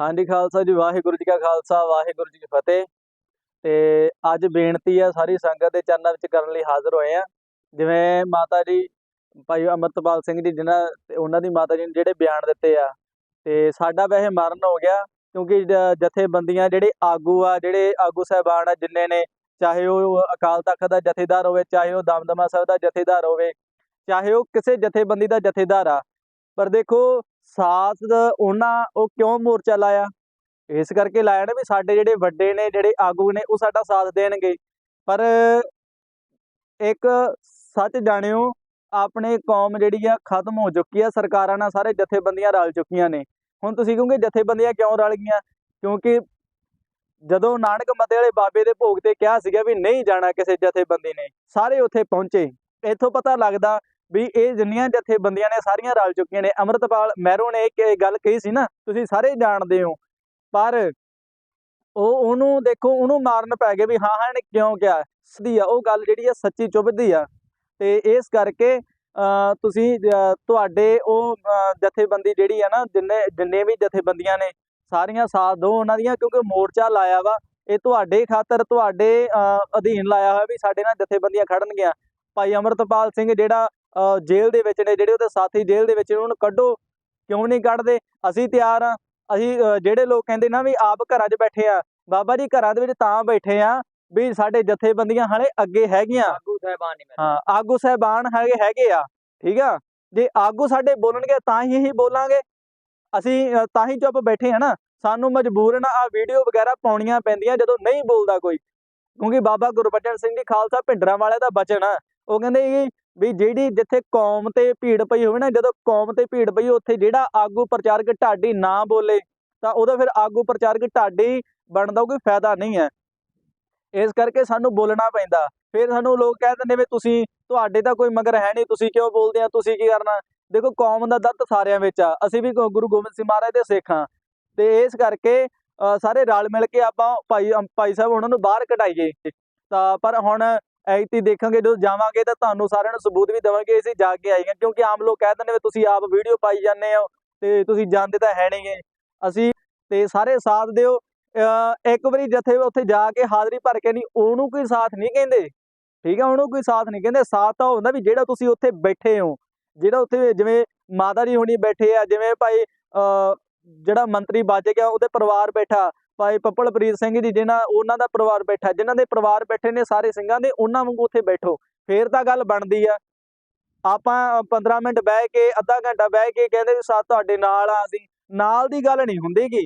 ਹਾਂਜੀ, ਖਾਲਸਾ ਜੀ, ਵਾਹਿਗੁਰੂ ਜੀ ਕਾ ਖਾਲਸਾ, ਵਾਹਿਗੁਰੂ ਜੀ ਕੀ ਫਤਿਹ। ਤੇ ਅੱਜ ਬੇਨਤੀ ਆ ਸਾਰੀ ਸੰਗਤ ਦੇ ਚਰਨਾਂ ਵਿੱਚ ਕਰਨ ਲਈ ਹਾਜ਼ਰ ਹੋਏ ਆ। ਜਿਵੇਂ ਮਾਤਾ ਜੀ, ਭਾਈ ਅਮਰਤਪਾਲ ਸਿੰਘ ਜੀ ਜਿਨ੍ਹਾਂ ਉਹਨਾਂ ਦੀ ਮਾਤਾ ਜੀ ਨੇ ਜਿਹੜੇ ਬਿਆਨ ਦਿੱਤੇ ਆ, ਤੇ ਸਾਡਾ ਵੈਸੇ ਮਰਨ ਹੋ ਗਿਆ, ਕਿਉਂਕਿ ਜ- ਜਥੇਬੰਦੀਆਂ ਜਿਹੜੇ ਆਗੂ ਆ, ਜਿਹੜੇ ਆਗੂ ਸਾਹਿਬਾਨ ਆ, ਜਿੰਨੇ ਨੇ, ਚਾਹੇ ਉਹ ਅਕਾਲ ਤਖਤ ਦਾ ਜਥੇਦਾਰ ਹੋਵੇ, ਚਾਹੇ ਉਹ ਦਮਦਮਾ ਸਾਹਿਬ ਦਾ ਜਥੇਦਾਰ ਹੋਵੇ, ਚਾਹੇ ਉਹ ਕਿਸੇ ਜਥੇਬੰਦੀ ਦਾ ਜਥੇਦਾਰ ਆ। ਪਰ ਦੇਖੋ ਸਾਥ ਉਹਨਾਂ, ਉਹ ਕਿਉਂ ਮੋਰਚਾ ਲਾਇਆ? ਇਸ ਕਰਕੇ ਲਾਇਆ ਨਾ ਵੀ ਸਾਡੇ ਜਿਹੜੇ ਵੱਡੇ ਨੇ, ਜਿਹੜੇ ਆਗੂ ਨੇ, ਉਹ ਸਾਡਾ ਸਾਥ ਦੇਣਗੇ। ਪਰ ਇੱਕ ਸੱਚ ਜਾਣਿਓ, ਆਪਣੇ ਕੌਮ ਜਿਹੜੀ ਆ, ਖਤਮ ਹੋ ਚੁੱਕੀ ਆ। ਸਰਕਾਰਾਂ ਨਾਲ ਸਾਰੇ ਜਥੇਬੰਦੀਆਂ ਰਲ ਚੁੱਕੀਆਂ ਨੇ। ਹੁਣ ਤੁਸੀਂ ਕਹੋਗੇ ਜਥੇਬੰਦੀਆਂ ਕਿਉਂ ਰਲ ਗਈਆਂ? ਕਿਉਂਕਿ ਜਦੋਂ ਨਾਨਕ ਮਤੇ ਵਾਲੇ ਬਾਬੇ ਦੇ ਭੋਗ ਤੇ ਕਿਹਾ ਸੀਗਾ ਵੀ ਨਹੀਂ ਜਾਣਾ ਕਿਸੇ ਜਥੇਬੰਦੀ ਨੇ, ਸਾਰੇ ਉੱਥੇ ਪਹੁੰਚੇ। ਇੱਥੋਂ ਪਤਾ ਲੱਗਦਾ ਵੀ ਇਹ ਜਿੰਨੀਆਂ ਜਥੇਬੰਦੀਆਂ ਨੇ ਸਾਰੀਆਂ ਰਲ ਚੁੱਕੀਆਂ ਨੇ। ਅਮਰਤਪਾਲ ਮਹਿਰੋ ਨੇ ਇੱਕ ਗੱਲ ਕਹੀ ਸੀ ਨਾ, ਤੁਸੀਂ ਸਾਰੇ ਜਾਣਦੇ ਹੋ। ਪਰ ਉਹ ਉਹਨੂੰ ਦੇਖੋ, ਉਹਨੂੰ ਮਾਰਨ ਪੈ ਗਏ ਵੀ ਹਾਂ ਹਾਂ, ਇਹਨੇ ਕਿਉਂ ਕਿਹਾ? ਸਦੀ ਆ, ਉਹ ਗੱਲ ਜਿਹੜੀ ਆ ਸੱਚੀ ਚੁੱਭਦੀ ਆ। ਤੇ ਇਸ ਕਰਕੇ ਤੁਸੀਂ ਤੁਹਾਡੇ ਉਹ ਅਹ ਜਥੇਬੰਦੀ ਜਿਹੜੀ ਆ ਨਾ, ਜਿੰਨੇ ਜਿੰਨੇ ਵੀ ਜਥੇਬੰਦੀਆਂ ਨੇ, ਸਾਰੀਆਂ ਸਾਥ ਦੋ ਉਹਨਾਂ ਦੀਆਂ, ਕਿਉਂਕਿ ਮੋਰਚਾ ਲਾਇਆ ਵਾ, ਇਹ ਤੁਹਾਡੇ ਖਾਤਰ, ਤੁਹਾਡੇ ਅਹ ਅਧੀਨ ਲਾਇਆ ਹੋਇਆ ਵੀ ਸਾਡੇ ਨਾਲ ਜਥੇਬੰਦੀਆਂ ਖੜਨਗੀਆਂ। ਭਾਈ ਅਮਰਤਪਾਲ ਸਿੰਘ ਜਿਹੜਾ ਜੇਲ੍ਹ ਦੇ ਵਿੱਚ ਨੇ ਜਿਹੜੇ ਉਹਦੇ ਸਾਥੀ ਜੇਲ੍ਹ ਦੇ ਵਿੱਚ ਨੇ ਉਹਨੂੰ ਕੱਢੋ। ਕਿਉਂ ਨਹੀਂ ਕੱਢਦੇ? ਅਸੀਂ ਤਿਆਰ ਆ ਅਸੀਂ ਜਿਹੜੇ ਲੋਕ ਕਹਿੰਦੇ ਨਾ ਵੀ ਆਪ ਘਰਾਂ 'ਚ ਬੈਠੇ ਆ ਬਾਬਾ ਜੀ ਘਰਾਂ ਦੇ ਵਿੱਚ ਤਾਂ ਬੈਠੇ ਆ ਵੀ ਸਾਡੇ ਜਥੇਬੰਦੀਆਂ ਹਾਲੇ ਅੱਗੇ ਹੈਗੀਆਂ। ਆਗੂ ਸਾਹਿਬਾਨ ਨਹੀਂ ਹਾਂ ਆਗੂ ਸਹਿਬਾਨ ਹੈਗੇ ਹੈਗੇ ਆ ਠੀਕ ਆ? ਜੇ ਆਗੂ ਸਾਡੇ ਬੋਲਣਗੇ ਤਾਂ ਹੀ ਹੀ ਬੋਲਾਂਗੇ। ਅਸੀਂ ਤਾਂ ਹੀ ਚੁੱਪ ਬੈਠੇ ਆ ਨਾ। ਸਾਨੂੰ ਮਜਬੂਰਨ ਆ ਵੀਡੀਓ ਵਗੈਰਾ ਪਾਉਣੀਆਂ ਪੈਂਦੀਆਂ ਜਦੋਂ ਨਹੀਂ ਬੋਲਦਾ ਕੋਈ। ਕਿਉਂਕਿ ਬਾਬਾ ਗੁਰਬਚਨ ਸਿੰਘ ਜੀ ਖਾਲਸਾ ਭਿੰਡਰਾਂ ਵਾਲੇ ਦਾ ਬਚਨ ਆ। ਉਹ ਕਹਿੰਦੇ ਕਿ ਵੀ ਜਿਹੜੀ ਜਿੱਥੇ ਕੌਮ ਤੇ ਭੀੜ ਪਈ ਹੋਵੇ ਨਾ ਜਦੋਂ ਕੌਮ ਤੇ ਭੀੜ ਪਈ ਉੱਥੇ ਜਿਹੜਾ ਆਗੂ ਪ੍ਰਚਾਰਕ ਢਾਡੀ ਨਾ ਬੋਲੇ ਤਾਂ ਉਹਦਾ ਫਿਰ ਆਗੂ ਪ੍ਰਚਾਰਕ ਢਾਡੀ ਬਣਦਾ ਕੋਈ ਫਾਇਦਾ ਨਹੀਂ ਹੈ। ਇਸ ਕਰਕੇ ਸਾਨੂੰ ਬੋਲਣਾ ਪੈਂਦਾ। ਫਿਰ ਸਾਨੂੰ ਲੋਕ ਕਹਿ ਦਿੰਦੇ ਵੀ ਤੁਸੀਂ ਤੁਹਾਡੇ ਤਾਂ ਕੋਈ ਮਗਰ ਹੈ ਨਹੀਂ ਤੁਸੀਂ ਕਿਉਂ ਬੋਲਦੇ ਆ ਤੁਸੀਂ ਕੀ ਕਰਨਾ? ਦੇਖੋ ਕੌਮ ਦਾ ਦਰਦ ਸਾਰਿਆਂ ਵਿੱਚ ਆ। ਅਸੀਂ ਵੀ ਗੁਰੂ ਗੋਬਿੰਦ ਸਿੰਘ ਮਹਾਰਾਜ ਦੇ ਸਿੱਖ ਹਾਂ। ਤੇ ਇਸ ਕਰਕੇ ਅ, ਸਾਰੇ ਰਲ ਮਿਲ ਕੇ ਆਪਾਂ ਭਾਈ ਭਾਈ ਸਾਹਿਬ ਉਹਨਾਂ ਨੂੰ ਬਾਹਰ ਕਢਾਈਏ। ਤਾਂ ਪਰ ਹੁਣ ਐਤੀ ਦੇਖਾਂਗੇ ਜਦੋਂ ਜਾਵਾਂਗੇ ਤਾਂ ਤੁਹਾਨੂੰ ਸਾਰਿਆਂ ਨੂੰ ਸਬੂਤ ਵੀ ਦੇਵਾਂਗੇ ਅਸੀਂ ਜਾ ਕੇ ਆਏਗੇ ਕਿਉਂਕਿ ਆਮ ਲੋਕ ਕਹਿ ਦਿੰਦੇ ਵੀ ਤੁਸੀਂ ਆਪ ਵੀਡੀਓ ਪਾਈ ਜਾਂਦੇ ਹੋ ਤੇ ਤੁਸੀਂ ਜਾਂਦੇ ਤਾਂ ਹੈ ਨਹੀਂਗੇ। ਅਸੀਂ ਤੇ ਸਾਰੇ ਸਾਥ ਦਿਓ। ਇੱਕ ਵਾਰੀ ਜਥੇ ਉੱਥੇ ਜਾ ਕੇ ਹਾਜ਼ਰੀ ਭਰ ਕੇ ਨਹੀਂ ਉਹਨੂੰ ਕੋਈ ਸਾਥ ਨਹੀਂ ਕਹਿੰਦੇ। ਠੀਕ ਆ ਉਹਨੂੰ ਕੋਈ ਸਾਥ ਨਹੀਂ ਕਹਿੰਦੇ। ਸਾਥ ਤਾਂ ਉਹ ਹੁੰਦਾ ਵੀ ਜਿਹੜਾ ਤੁਸੀਂ ਉੱਥੇ ਬੈਠੇ ਹੋ ਜਿਹੜਾ ਉੱਥੇ ਜਿਵੇਂ ਮਾਤਾ ਜੀ ਹੁਣੀ ਬੈਠੇ ਆ ਜਿਵੇਂ ਭਾਈ ਅ, ਜਿਹੜਾ ਮੰਤਰੀ ਬਚ ਗਿਆ ਉਹਦੇ ਪਰਿਵਾਰ ਬੈਠਾ ਭਾਈ ਪੱਪਲਪ੍ਰੀਤ ਸਿੰਘ ਜੀ ਜਿਹਨਾਂ ਉਹਨਾਂ ਦਾ ਪਰਿਵਾਰ ਬੈਠਾ, ਜਿਨ੍ਹਾਂ ਦੇ ਪਰਿਵਾਰ ਬੈਠੇ ਨੇ ਸਾਰੇ ਸਿੰਘਾਂ ਦੇ, ਉਹਨਾਂ ਵਾਂਗੂ ਉੱਥੇ ਬੈਠੋ। ਫੇਰ ਤਾਂ ਗੱਲ ਬਣਦੀ ਆ। ਆਪਾਂ 15 ਮਿੰਟ ਬਹਿ ਕੇ, ਅੱਧਾ ਘੰਟਾ ਬਹਿ ਕੇ ਕਹਿੰਦੇ ਵੀ ਸਾਥ ਤੁਹਾਡੇ ਨਾਲ ਆ ਅਸੀਂ। ਨਾਲ ਦੀ ਗੱਲ ਨਹੀਂ ਹੁੰਦੀਗੀ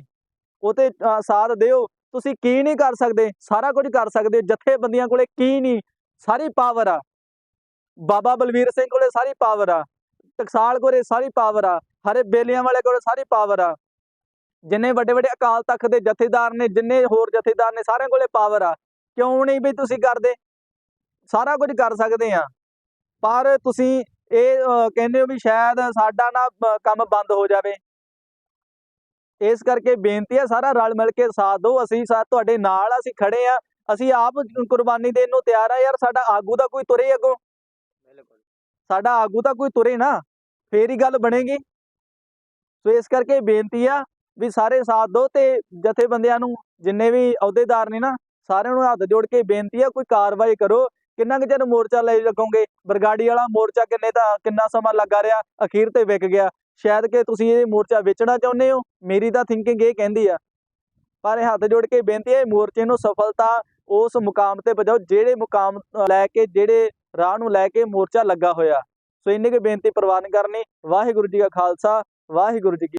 ਉਹ ਤੇ ਸਾਥ ਦਿਓ। ਤੁਸੀਂ ਕੀ ਨਹੀਂ ਕਰ ਸਕਦੇ? ਸਾਰਾ ਕੁਝ ਕਰ ਸਕਦੇ ਜਥੇਬੰਦੀਆਂ ਕੋਲੇ ਕੀ ਨਹੀਂ? ਸਾਰੀ ਪਾਵਰ ਆ। ਬਾਬਾ ਬਲਵੀਰ ਸਿੰਘ ਕੋਲੇ ਸਾਰੀ ਪਾਵਰ ਆ। ਟਕਸਾਲ ਕੋਲੇ ਸਾਰੀ ਪਾਵਰ ਆ। ਹਰੇ ਬੇਲੀਆਂ ਵਾਲੇ ਕੋਲੇ ਸਾਰੀ ਪਾਵਰ ਆ। ਜਿੰਨੇ ਵੱਡੇ ਵੱਡੇ ਅਕਾਲ ਤਖਤ ਦੇ ਜਥੇਦਾਰ ਨੇ ਜਿੰਨੇ ਹੋਰ ਜਥੇਦਾਰ ਨੇ ਸਾਰਿਆਂ ਕੋਲੇ ਪਾਵਰ ਆ। ਕਿਉਂ ਨਹੀਂ ਵੀ ਤੁਸੀਂ ਕਰਦੇ? ਸਾਰਾ ਕੁਝ ਕਰ ਸਕਦੇ ਆ। ਪਰ ਤੁਸੀਂ ਇਹ ਕਹਿੰਦੇ ਹੋ ਵੀ ਸ਼ਾਇਦ ਸਾਡਾ ਨਾ ਕੰਮ ਬੰਦ ਹੋ ਜਾਵੇ। ਇਸ ਕਰਕੇ ਬੇਨਤੀ ਹੈ ਸਾਰਾ ਰਲ ਮਿਲ ਕੇ ਸਾਥ ਦਿਓ। ਅਸੀਂ ਸਾ ਤੁਹਾਡੇ ਨਾਲ ਅਸੀਂ ਖੜੇ ਆ। ਅਸੀਂ ਆਪ ਕੁਰਬਾਨੀ ਦੇਣ ਨੂੰ ਤਿਆਰ ਆ ਯਾਰ। ਸਾਡਾ ਆਗੂ ਦਾ ਕੋਈ ਤੁਰੇ ਅੱਗੋਂ। ਬਿਲਕੁਲ। ਸਾਡਾ ਆਗੂ ਤਾਂ ਕੋਈ ਤੁਰੇ ਨਾ। ਫੇਰ ਹੀ ਗੱਲ ਬਣੇਗੀ। ਸੋ ਇਸ ਕਰਕੇ ਬੇਨਤੀ ਆ ਵੀ ਸਾਰੇ ਸਾਥ ਦਿਓ ਤੇ ਜਥੇਬੰਦੀਆਂ ਨੂੰ ਜਿੰਨੇ ਵੀ ਅਹੁਦੇਦਾਰ ਨੇ ਨਾ, ਸਾਰਿਆਂ ਨੂੰ ਹੱਥ ਜੋੜ ਕੇ ਬੇਨਤੀ ਆ, ਕੋਈ ਕਾਰਵਾਈ ਕਰੋ। ਕਿੰਨਾ ਕੁ ਚਿਰ ਮੋਰਚਾ ਲੈ ਲੱਗੋਗੇ? ਬਰਗਾੜੀ ਵਾਲਾ ਮੋਰਚਾ ਕਿੰਨੇ ਦਾ, ਕਿੰਨਾ ਸਮਾਂ ਲੱਗਾ ਰਿਹਾ? ਅਖੀਰ ਤੇ ਵਿਕ ਗਿਆ। ਸ਼ਾਇਦ ਕਿ ਤੁਸੀਂ ਇਹ ਮੋਰਚਾ ਵੇਚਣਾ ਚਾਹੁੰਦੇ ਹੋ? ਮੇਰੀ ਤਾਂ ਥਿੰਕਿੰਗ ਇਹ ਕਹਿੰਦੀ ਆ। ਪਰ ਇਹ ਹੱਥ ਜੋੜ ਕੇ ਬੇਨਤੀ ਹੈ ਇਹ ਮੋਰਚੇ ਨੂੰ ਸਫਲਤਾ ਉਸ ਮੁਕਾਮ ਤੇ ਪਹੁੰਚਾਓ, ਜਿਹੜੇ ਮੁਕਾਮ ਲੈ ਕੇ, ਜਿਹੜੇ ਰਾਹ ਨੂੰ ਲੈ ਕੇ ਮੋਰਚਾ ਲੱਗਾ ਹੋਇਆ। ਸੋ ਇੰਨੀ ਕੁ ਬੇਨਤੀ ਪ੍ਰਵਾਨ ਕਰਨੀ। ਵਾਹਿਗੁਰੂ ਜੀ ਕਾ ਖਾਲਸਾ, ਵਾਹਿਗੁਰੂ ਜੀ ਕੀ